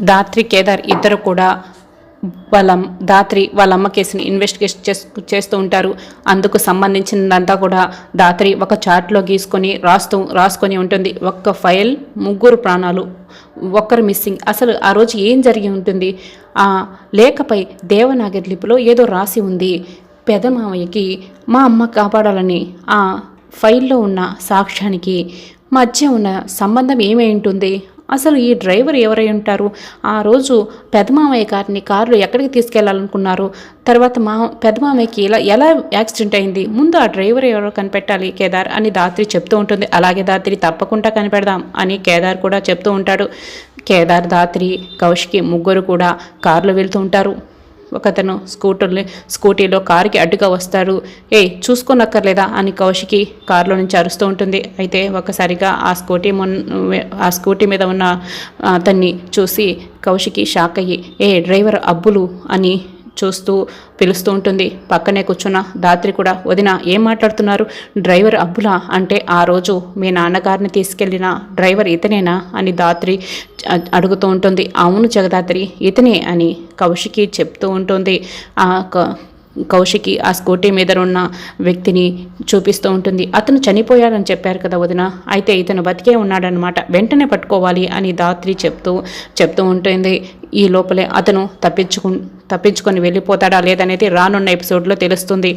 దాత్రి కేదార్ ఇద్దరు కూడా వాళ్ళ దాత్రి వాళ్ళ అమ్మ కేసుని ఇన్వెస్టిగేషన్ చేస్తూ ఉంటారు. అందుకు సంబంధించినదంతా కూడా దాత్రి ఒక చార్ట్లో గీసుకొని రాస్తూ రాసుకొని ఉంటుంది. ఒక్క ఫైల్ ముగ్గురు ప్రాణాలు ఒక్కరు మిస్సింగ్ అసలు ఆ రోజు ఏం జరిగి ఉంటుంది? ఆ లేఖపై దేవనాగరి లిపిలో ఏదో రాసి ఉంది. పెదమావయ్యకి మా అమ్మ కాపాడాలని ఆ ఫైల్లో ఉన్న సాక్ష్యానికి మధ్య ఉన్న సంబంధం ఏమై ఉంటుంది? అసలు ఈ డ్రైవర్ ఎవరై ఉంటారు? ఆ రోజు పెదమామయ్య గారిని కారులో ఎక్కడికి తీసుకెళ్ళాలనుకున్నారు? తర్వాత మా పెదమామయ్యకి ఇలా ఎలా యాక్సిడెంట్ అయింది? ముందు ఆ డ్రైవర్ ఎవరో కనిపెట్టాలి కేదార్ అని దాత్రి చెప్తూ ఉంటుంది. అలాగే దాత్రి తప్పకుండా కనిపెడదాం అని కేదార్ కూడా చెప్తూ ఉంటాడు. కేదార్ దాత్రి కౌశికి ముగ్గురు కూడా కారులో వెళ్తూ ఉంటారు. ఒకతను స్కూటర్ని స్కూటీలో కారుకి అడ్డుగా వస్తారు. ఏ చూసుకోనక్కర్లేదా? అని కౌశికి కారులో నుంచి అరుస్తూ ఉంటుంది. అయితే ఒకసారిగా ఆ స్కూటీ మొన్ ఆ స్కూటీ మీద ఉన్న అతన్ని చూసి కౌశికి షాక్ అయ్యి ఏ డ్రైవర్ అబ్బులు అని చూస్తూ పిలుస్తూ ఉంటుంది. పక్కనే కూర్చున్న దాత్రి కూడా వదిన ఏం మాట్లాడుతున్నారు? డ్రైవర్ అబ్బులా అంటే ఆ రోజు మీ నాన్నగారిని తీసుకెళ్ళిన డ్రైవర్ ఇతనేనా? అని దాత్రి అడుగుతూ ఉంటుంది. అవును జగదాత్రి ఇతనే అని కౌశికి చెప్తూ ఉంటుంది. ఆ కౌశికి ఆ స్కూటీ మీద ఉన్న వ్యక్తిని చూపిస్తూ ఉంటుంది. అతను చనిపోయాడని చెప్పారు కదా వదిన. అయితే ఇతను బతికే ఉన్నాడనమాట వెంటనే పట్టుకోవాలి అని దాత్రి చెప్తూ చెప్తూ ఉంటుంది. ఈ లోపలే అతను తప్పించుకు తప్పించుకొని వెళ్ళిపోతాడా లేదనేది రానున్న ఎపిసోడ్లో తెలుస్తుంది.